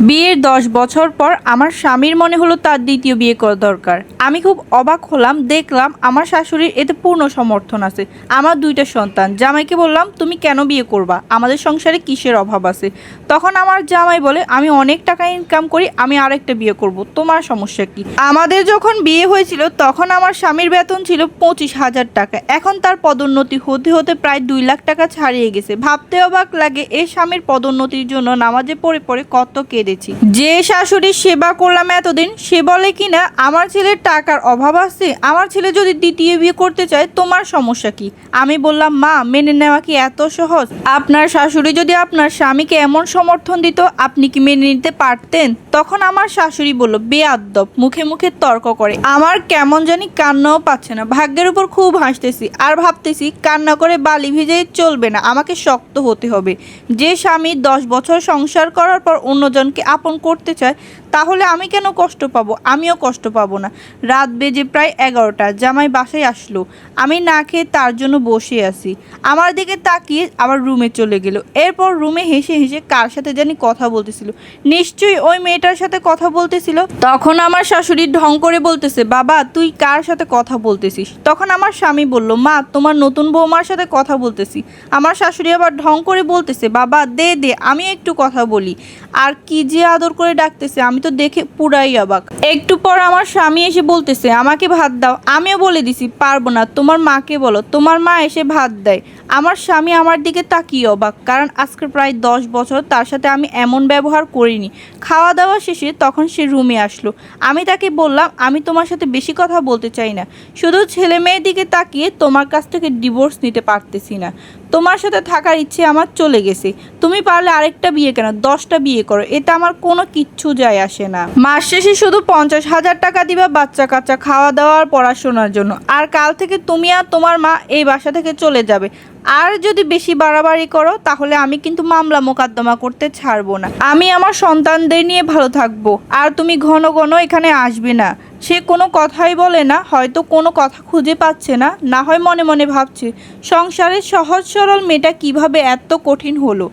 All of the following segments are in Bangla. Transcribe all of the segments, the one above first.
বিয়ের দশ বছর পর আমার স্বামীর মনে হলো তার দ্বিতীয় বিয়ে করা দরকার। আমি খুব অবাক হলাম, দেখলাম আমার শাশুড়ির এতে পূর্ণ সমর্থন আছে। আমার দুইটা সন্তান, জামাইকে বললাম, তুমি কেন বিয়ে করবা? আমাদের সংসারে কিসের অভাব আছে? তখন আমার জামাই বলে, আমি অনেক টাকা ইনকাম করি, আমি আরেকটা বিয়ে করব। তোমার সমস্যা কি? আমাদের যখন বিয়ে হয়েছিল, তখন আমার স্বামীর বেতন ছিল পঁচিশ হাজার টাকা। এখন তার পদোন্নতি হতে হতে প্রায় দুই লাখ টাকা ছাড়িয়ে গেছে। ভাবতে অবাক লাগে, এ স্বামীর পদোন্নতির জন্য নামাজে পড়ে পড়ে কত কেঁদেছি যে শাশুড়ির সেবা করলাম এতদিন, সে বলে কিনা, আমার ছেলের টাকার অভাব আছে, আমার ছেলে যদি দ্বিতীয় বিয়ে করতে চায়, তোমার সমস্যা কি? আমি বললাম, মা, মেনে নেওয়া কি এত সহজ? আপনার শাশুড়ি যদি আপনার স্বামীকে এমন সমর্থন দিত, আপনি কি মেনে নিতে পারতেন? তখন আমার শাশুড়ি বলল বেআদ্দব মুখে মুখে তর্ক করে। আমার কেমন জানি কান্নাও পাচ্ছে না, ভাগ্যের উপর খুব হাসতেছি, আর ভাবতেছি কান্না করে বালি ভিজে চলবে না, আমাকে শক্ত হতে হবে। যে স্বামী দশ বছর সংসার করার পর অন্যজনকে আপন করতে চায় তাহলে আমি কেন কষ্ট পাবো? আমিও কষ্ট পাবো না। রাত বেজে প্রায় এগারোটা, জামাই বাসায় আসলো। আমি না খেয়ে তার জন্য বসে আছি। আমার দিকে তাকিয়ে আবার রুমে চলে গেল। এরপর রুমে হেসে হেসে কার সাথে জানি কথা বলতেছিল। নিশ্চয়ই ওই মেয়েটার সাথে কথা বলতেছিল? তখন আমার শাশুড়ি ঢং করে বলতেছে, বাবা, তুই কার সাথে কথা বলতেছিস? তখন আমার স্বামী বলল, মা, তোমার নতুন বৌমার সাথে কথা বলতেছি। আমার শাশুড়ি আবার ঢং করে বলতেছে, বাবা, দে দে, আমি একটু কথা বলি। আর কি যে আদর করে ডাকতেছে, আমি তো দেখে পুরাই অবাক। একটু পর আমার স্বামী এসে বলতেছে, আমাকে ভাত দাও। আমিও বলে দিছি, পারব না, তোমার মাকে বলো, তোমার মা এসে ভাত দেয়। আমার স্বামী আমার দিকে তাকিয়ে অবাক, কারণ আজকে প্রায় দশ বছর তার সাথে আমি এমন ব্যবহার করিনি। খাওয়া দাওয়া শেষে তখন সে রুমে আসলো। আমি তাকে বললাম, আমি তোমার সাথে বেশি কথা বলতে চাই না। শুধু ছেলে মেয়ের দিকে তাকিয়ে তোমার কাছ থেকে ডিভোর্স নিতে পারতেছি না। তোমার সাথে থাকার ইচ্ছে আমার চলে গেছে। তুমি পারলে আরেকটা বিয়ে কেন? দশটা বিয়ে করো। এতে আমার কোনো কিচ্ছু যায় আসে না। মাস শেষে শুধু পঞ্চাশ হাজার টাকা দিবা বাচ্চা কাচ্চা খাওয়া দাওয়া আর পড়াশোনার জন্য। আর কাল থেকে তুমি আর তোমার মা এই বাসা থেকে চলে যাবে। আর যদি বেশি বাড়াবাড়ি করো, তাহলে আমি কিন্তু মামলা মোকদ্দমা করতে ছাড়বো না। আমি আমার সন্তানদের নিয়ে ভালো থাকব। আর তুমি ঘন ঘন এখানে আসবে না। সে কোনো কথাই বলে না, হয়তো কোনো কথা খুঁজে পাচ্ছে না না হয় মনে মনে ভাবছে, সংসারের সহজ সরল মেয়েটা কীভাবে এত কঠিন হলো?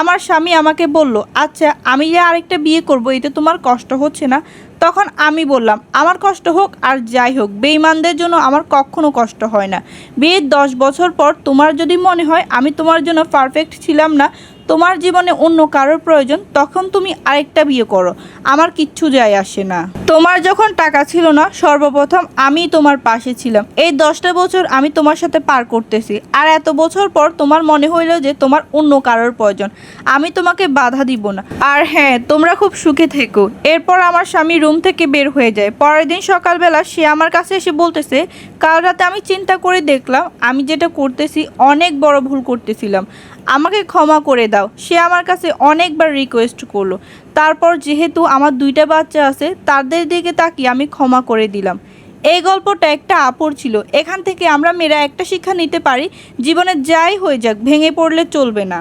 আমার স্বামী আমাকে বলল আচ্ছা আমি যে আরেকটা বিয়ে করব, এতে তোমার কষ্ট হচ্ছে না? তখন আমি বললাম, আমার কষ্ট হোক আর যাই হোক বেইমানদের জন্য আমার কখনো কষ্ট হয় না। বিয়ের দশ বছর পর তোমার যদি মনে হয়, আমি তোমার জন্য পারফেক্ট ছিলাম না তোমার জীবনে অন্য কারোর প্রয়োজন, তখন তুমি আরেকটা বিয়ে করো। আমার কিচ্ছু যায় আসে না। তোমার যখন টাকা ছিল না, সর্বপ্রথম আমি তোমার পাশে ছিলাম। এই দশটা বছর আমি তোমার সাথে পার করতেছি। আর এত বছর পর তোমার মনে হইল যে তোমার অন্য কারোর প্রয়োজন। আমি তোমাকে বাধা দিব না। আর হ্যাঁ তোমরা খুব সুখে থেকো। এরপর আমার স্বামী রুম থেকে বের হয়ে যায়। পরের দিন সকালবেলা সে আমার কাছে এসে বলতেছে, কাল রাতে আমি চিন্তা করে দেখলাম, আমি যেটা করতেছি, অনেক বড় ভুল করতেছিলাম। আমাকে ক্ষমা করে দাও। সে আমার কাছে অনেকবার রিকোয়েস্ট করল। তারপর যেহেতু আমার দুইটা বাচ্চা আছে, তাদের দিকে তাকিয়ে আমি ক্ষমা করে দিলাম। এই গল্পটা একটা আপর ছিল। এখান থেকে আমরা মেয়েরা একটা শিক্ষা নিতে পারি। জীবনে যাই হয়ে যাক, ভেঙে পড়লে চলবে না।